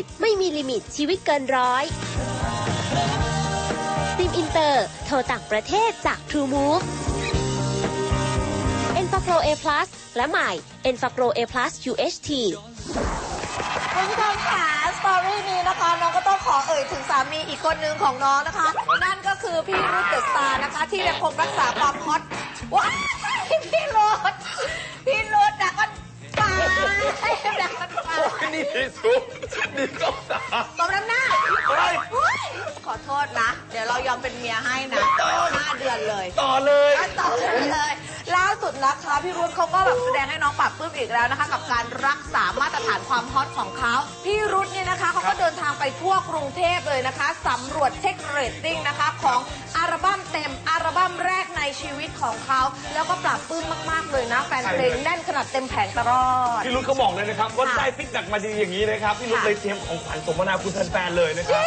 10ไม่มีลิมิตชีวิตเกินร้อยซิมอินเตอร์ โทรต่างประเทศจาก True Move e n f a Pro A Plus และใหม่ e n f a Pro A Plus UHT คุณผู้ชมค่ะสตอรี่นี้นะคะน้องก็ต้องขอเอ่ยถึงสามีอีกคนนึงของน้องนะคะ นั่นก็คือพี่รุตเดอะสตาร์นะคะ ที่ยังคงรักษาความฮอตว้ายพี่รุตพี่รุตดักกันไปดักกันไปนี่ที่สุด นี่ก็สาตบน้ำหน้าเฮ้ยเฮ้ยขอโทษนะ เดี๋ยวเรายอมเป็นเมียให้นะห้าเดือนเลย ต่อเลยอะต่อเลยล่าสุดนะคะพี่รุธเขาก็แบบแสดงให้น้องปรับปลื้มอีกแล้วนะคะ กับการรักษามาตรฐานความฮอตของเขาพี่รุธเนี่ยนะคะเขาก็เดินทางไปทั่วกรุงเทพเลยนะคะสำรวจเช็คเรตติ้งนะคะของอัลบั้มเต็มอั ลบั้มแรกในชีวิตของเขา แล้วก็ปรับปลื้มมาก ๆ เลยนะ แฟนเพลงแน่นขนาดเต็มแผงตลอด พี่รุ้เขาบอกเลยนะครับว่าค่ะได้ฟิกดักมาดีอย่างนี้นะครับพี่รุ้ค่ะเลยเตรียมของขวัญสมนาคุณแฟนๆเลยนะครับ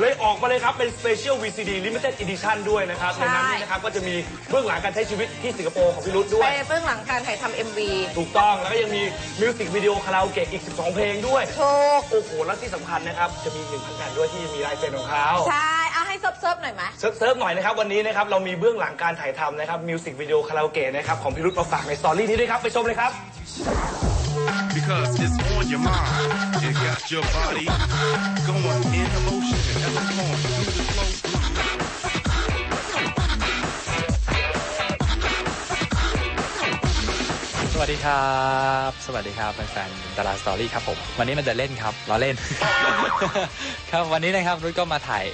เลยออกมาเลยครับ เป็น Special VCD Limited Edition ด้วยนะครับใช่ ในนั้นนี่นะครับก็จะมีเบื้องหลังการใช้ชีวิตที่สิงคโปร์ของพี่รุ้ด้วไปย เบื้องหลังการถ่ายทำ MV ถูกต้องแล้วก็ยังมีมิวสิกวิดีโอคาราโอเกะอีก 12 เพลงด้วยถูกโอ้โห แล้วที่สำคัญนะครับ จะมีหนึ่งพันแผ่นด้วยที่มีลายเซ็นของเขา ใช่ เอาให้เซิร์ฟๆหน่อยไหม เซิร์ฟเซิร์ฟหน่อยนะครับวันนี้นะครับเรามีเบื้องหลังการถ่ายทำนะครับมิวสิกวิดีโอคาราโอเกะนะครับของพี่รุ้มาฝากในสตอรี่นี้ด้วยครับไปชมเลยครับ Because it's on your mind. It got your body going in motion and ever flowing through the flow. วัสดีครับ สวัสดีครับแฟนๆดาราสตอรี่ครับผม วันนี้มันจะเล่นครับล้อเล่น ครับวันนี้นะครับรุ้ยก็มาถ่าย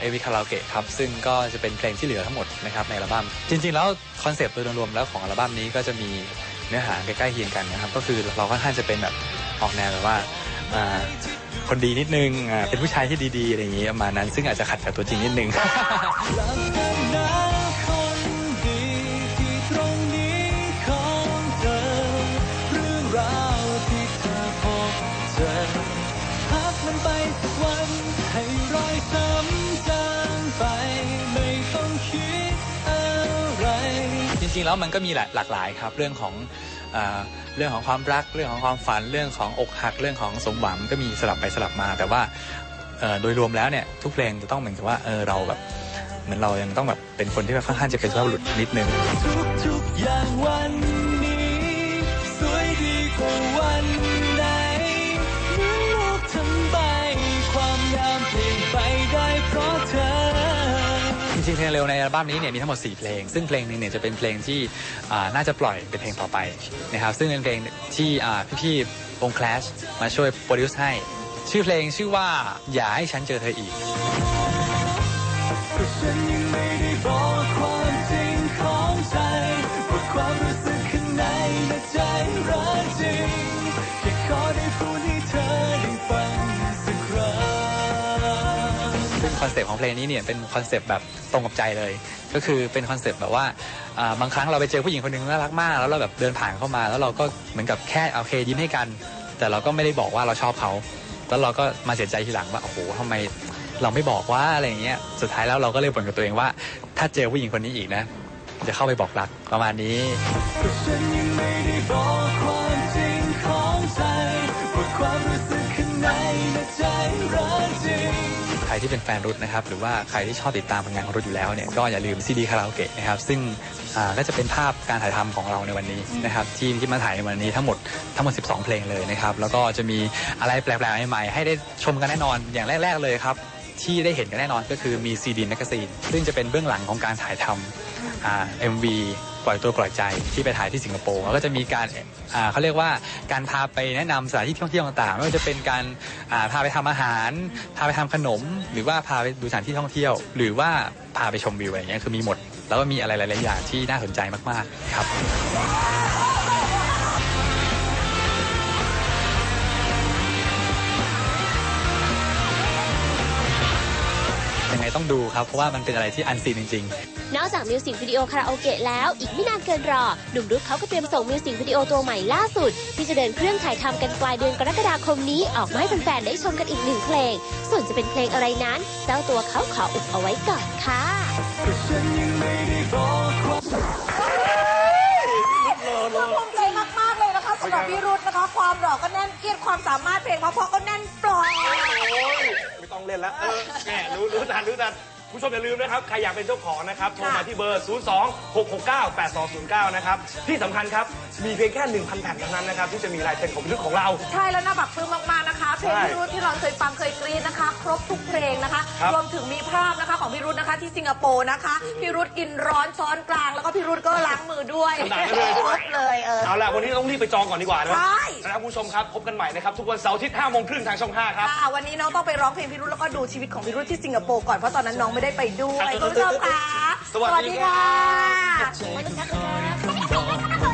เอวีคาราโอเกะครับ ซึ่งก็จะเป็นเพลงที่เหลือทั้งหมดนะครับในอัลบั้ม จริง ๆ แล้วคอนเซปต์โดยรวมๆแล้วของอัลบั้มนี้ก็จะมีเนื้อหาใกล้ๆเคียงกันนะครับ ก็คือเราค่อนข้างจะเป็นแบบออกแนวแบบว่าคนดีนิดนึง เป็นผู้ชายที่ดีๆอะไรอย่างงี้ประมาณนั้น ซึ่งอาจจะขัดกับตัวจริงนิดนึง ริงๆแล้วมันก็มีหลายหลากหลายครับเรื่องของอเรื่องของความรักเรื่องของความฝันเรื่องของอกหักเรื่องของสมหวังมันก็มีสลับไปสลับมา แต่ว่าโดยรวมแล้วเนี่ยทุกเพลงจะต้องเหมือนกับว่าเออเราแบบเหมือนเรายังต้องแบบเป็นคนที่แบบค่อนข้างจะเป็นสุภาพบุรุษนิดนึง ริงๆเพลงเร็วในอัลบั้มนี้เนี่ยมีทั้งหมด 4 เพลง ซึ่งเพลงหนึ่งเนี่ยจะเป็นเพลงที่อ่าน่าจะปล่อยเป็นเพลงต่อไปนะครับซึ่งเป็นเพลงที่อ่าพี่ๆวง Clash มาช่วยโปรดิวซ์ให้ ชื่อเพลงชื่อว่าอย่าให้ฉันเจอเธออีก ฉันยังไม่ได้บอก คอนเซปต์ของเพลงนี้เนี่ยเป็นคอนเซปต์แบบตรงกับใจเลย ก็คือเป็นคอนเซปต์แบบว่าบางครั้งเราไปเจอผู้หญิงคนหนึ่งน่ารักมาก แล้วเราแบบเดินผ่านเข้ามา แล้วเราก็เหมือนกับแค่โอเคยิ้มให้กัน แต่เราก็ไม่ได้บอกว่าเราชอบเขาแล้วเราก็มาเสียใจทีหลังว่าโอ้โหทำไมเราไม่บอกว่าอะไรอย่างเงี้ยสุดท้ายแล้วเราก็เลยบ่นกับตัวเองว่า ถ้าเจอผู้หญิงคนนี้อีกนะจะเข้าไปบอกรักประมาณนี้ความรู้สึกข้างในและใจรักจริงใคร ที่เป็นแฟนรุทนะครับหรือว่าใครที่ชอบติดตามผลงานของรุทอยู่แล้วเนี่ยก็อย่าลืมซีดีคาราโอเกะนะครับซึ่งอ่าก็จะเป็นภาพการถ่ายทำของเราในวันนี้นะครับที่ที่มาถ่ายในวันนี้ทั้งหมดทั้งหมด 12 เพลงเลยนะครับแล้วก็จะมีอะไรแปลกๆใหม่ๆให้ได้ชมกันแน่นอนอย่างแรก ๆเลยครับที่ได้เห็นกันแน่นอนก็คือมีซีดีแมกซีนซึ่งจะเป็นเบื้องหลังของการถ่ายทำอ่า MV ปล่อยตัวปล่อยใจที่ไปถ่ายที่สิงคโปร์แล้วก็จะมีการเขาเรียกว่าการพาไปแนะนำสถานที่ท่องเที่ยวต่างๆไม่ว่าจะเป็นการพาไปทำอาหาร พาไปทำขนม หรือว่าพาไปดูสถานที่ท่องเที่ยว หรือว่าพาไปชมวิวอะไรอย่างเงี้ยคือมีหมด แล้วก็มีอะไรหลายๆอย่างที่น่าสนใจมากๆครับยังไงต้องดูครับเพราะว่ามันเป็นอะไรที่อันซีนจริง ๆ นอกจากมิวสิกวิดีโอคาราโอเกะแล้วอีกไม่นานเกินรอ หนุ่มรุดเขาก็เตรียมส่งมิวสิกวิดีโอตัวใหม่ล่าสุด ที่จะเดินเครื่องถ่ายทำกันปลายเดือนกรกฎาคมนี้ออกมาให้แฟนๆได้ชมกันอีกหนึ่งเพลง ส่วนจะเป็นเพลงอะไรนั้น เจ้าตัวเขาขออุบเอาไว้ก่อนค่ะก็ฉันยังไม่ได้บอกความเราภูมิใจมากๆเลยนะคะสำหรับพี่รุธนะคะ ความหล่อก็แน่นเอียดความสามารถเพลงเพราะๆก็แน่นปล่อยเล่นแล้วเออแหมรู้รู้ทันรู้ทัน ผู้ชมอย่าลืมนะครับ ใครอยากเป็นเจ้าของนะครับ โทรมาที่เบอร์ 0 2 6 6 9 8 2 0 9 นะครับ ที่สำคัญครับ มีเพียงแค่ 1,000 แผ่นเท่านั้นนะครับที่จะมีลายเซ็นของพิลึกของเรา ใช่แล้วน่าแบบปลื้มมากๆนะคะ เพลงใช่พี่รุธที่เราเคยฟังเคยกรีดนะคะ ครบทุกเพลงนะคะ ครับรวมถึงมีภาพนะคะของพี่รุธนะคะที่สิงคโปร์นะคะพี่รุธกินร้อนช้อนกลาง แล้วก็พี่รุธก็ล้างมือด้วยขนาดนั้นเลยใช่คไหมรบเลยเออ เอาล่ะ วันนี้ต้องรีบไปจองก่อนดีกว่านะใช่ นะครับคุณผู้ชมครับ พบกันใหม่นะครับ ทุกวันเสาร์อาทิตย์5โมงครึ่งทางช่อง 5 ครับ ค่ะวันนี้น้องต้องไปร้องเพลงพี่รุธแล้วก็ดูชีวิตของพี่รุธที่สิงคโปร์ก่อนเพราะตอนนั้นน้องไม่ได้ไปด้วยอะคุณผู้ชมค่ะสวัสดีค่ะครับสวัสดีค่ะ